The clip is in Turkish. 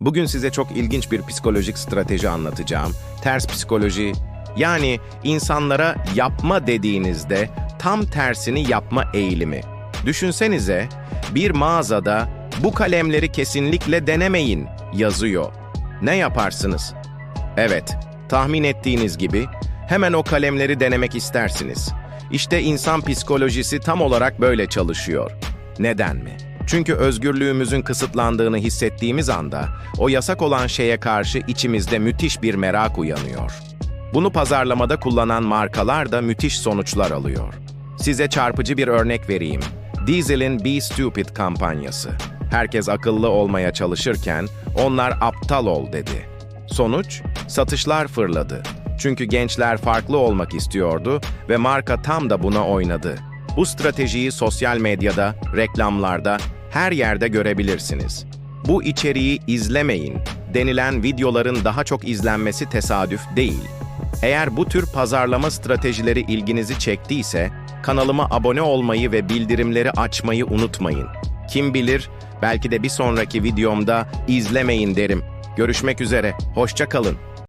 Bugün size çok ilginç bir psikolojik strateji anlatacağım. Ters psikoloji, yani insanlara yapma dediğinizde tam tersini yapma eğilimi. Düşünsenize, bir mağazada bu kalemleri kesinlikle denemeyin yazıyor. Ne yaparsınız? Evet, tahmin ettiğiniz gibi hemen o kalemleri denemek istersiniz. İşte insan psikolojisi tam olarak böyle çalışıyor. Neden mi? Çünkü özgürlüğümüzün kısıtlandığını hissettiğimiz anda o yasak olan şeye karşı içimizde müthiş bir merak uyanıyor. Bunu pazarlamada kullanan markalar da müthiş sonuçlar alıyor. Size çarpıcı bir örnek vereyim. Diesel'in Be Stupid kampanyası. Herkes akıllı olmaya çalışırken onlar aptal ol dedi. Sonuç, satışlar fırladı. Çünkü gençler farklı olmak istiyordu ve marka tam da buna oynadı. Bu stratejiyi sosyal medyada, reklamlarda, her yerde görebilirsiniz. Bu içeriği izlemeyin denilen videoların daha çok izlenmesi tesadüf değil. Eğer bu tür pazarlama stratejileri ilginizi çektiyse, kanalıma abone olmayı ve bildirimleri açmayı unutmayın. Kim bilir, belki de bir sonraki videomda izlemeyin derim. Görüşmek üzere, hoşça kalın.